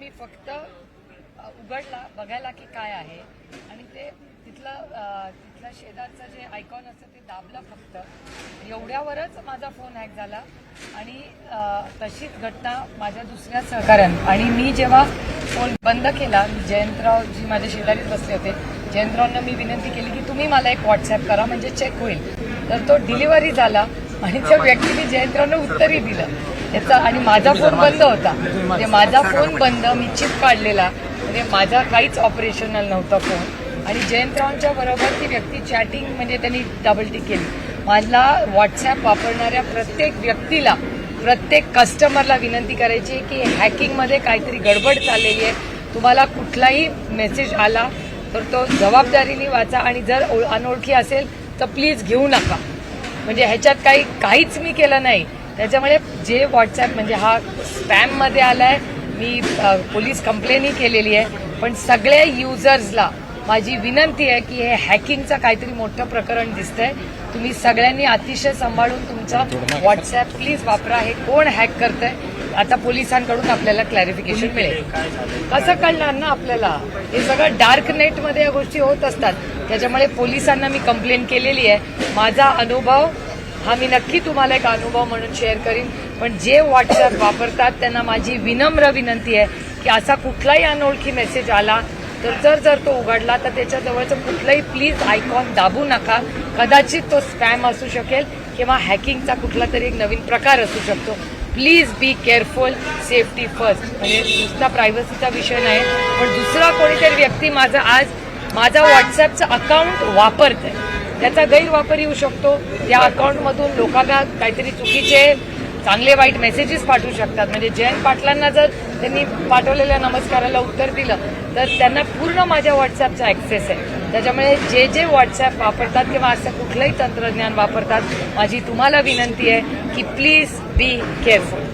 मी फक्त उघडला बघायला की काय आहे. आणि ते तिथलं अ, तिथलं शेजारचं जे आयकॉन असतं ते दाबलं फक्त. एवढ्यावरच माझा फोन हॅक झाला. आणि तशीच घटना माझ्या दुसऱ्या सहकाऱ्यानं. आणि मी जेव्हा फोन बंद केला जयंतराव जी माझ्या शेजारीत बसले होते. जयंतरावना मी विनंती केली की तुम्ही मला एक व्हॉट्सअप करा म्हणजे चेक होईल. तर तो डिलिव्हरी झाला. आणि त्या व्यक्तीने जयंतरावनं उत्तरही दिलं. त्याचा आणि माझा फोन बंद होता. म्हणजे माझा फोन बंद मी चिप काढलेला. म्हणजे माझा काहीच ऑपरेशनल नव्हता फोन. आणि जयंतरावांच्या बरोबर ती व्यक्ती चॅटिंग म्हणजे त्यांनी डबल टिक केली. मला व्हॉट्सॲप वापरणाऱ्या प्रत्येक व्यक्तीला प्रत्येक कस्टमरला विनंती करायची की हॅकिंगमध्ये काहीतरी गडबड चाललेली आहे. तुम्हाला कुठलाही मेसेज आला तर तो जबाबदारीने वाचा आणि जर अनोळखी असेल तर प्लीज घेऊ नका. म्हणजे ह्याच्यात काही काहीच मी केलं नाही. त्याच्यामुळे जे व्हॉट्सॲप म्हणजे हा स्पॅममध्ये आलाय मी अ, पोलीस कंप्लेनही केलेली आहे. पण सगळ्या युजर्सला माझी विनंती आहे की हे हॅकिंगचं काहीतरी मोठं प्रकरण दिसतंय. तुम्ही सगळ्यांनी अतिशय सांभाळून तुमचा व्हॉट्सॲप प्लीज वापरा. हे कोण हॅक करतंय? आता पोलिसांकडून आपल्याला क्लॅरिफिकेशन मिळेल. कसं कळणार ना आपल्याला? हे सगळं डार्क नेटमध्ये या गोष्टी होत असतात. त्याच्यामुळे पोलिसांना मी कंप्लेन केलेली आहे. माझा अनुभव हा मी नक्की तुम्हाला एक अनुभव म्हणून शेअर करीन. पण जे व्हॉट्सअप वापरतात त्यांना माझी विनम्र विनंती आहे की असा कुठलाही अनोळखी मेसेज आला तर जर जर तो उघडला तर त्याच्याजवळचं कुठलंही प्लीज आयकॉन दाबू नका. कदाचित तो स्पॅम असू शकेल किंवा हॅकिंगचा कुठला तरी एक नवीन प्रकार असू शकतो. Please be careful safety first म्हणजे नुसता प्रायव्हसीचा विषय नाही पण दुसरा कोणीतरी व्यक्ती माझा आज माझा व्हॉट्सॲपचं अकाउंट आहे त्याचा गैरवापर येऊ शकतो. या अकाउंटमधून लोकांना काहीतरी चुकीचे चांगले वाईट मेसेजेस पाठवू शकतात. म्हणजे जयंत पाटलांना जर त्यांनी पाठवलेल्या नमस्काराला उत्तर दिलं तर त्यांना पूर्ण माझ्या व्हॉट्सॲपचा ॲक्सेस आहे. त्याच्यामुळे जे जे व्हॉट्सॲप वापरतात किंवा असं कुठलंही तंत्रज्ञान वापरतात माझी तुम्हाला विनंती आहे की प्लीज बी केअरफुल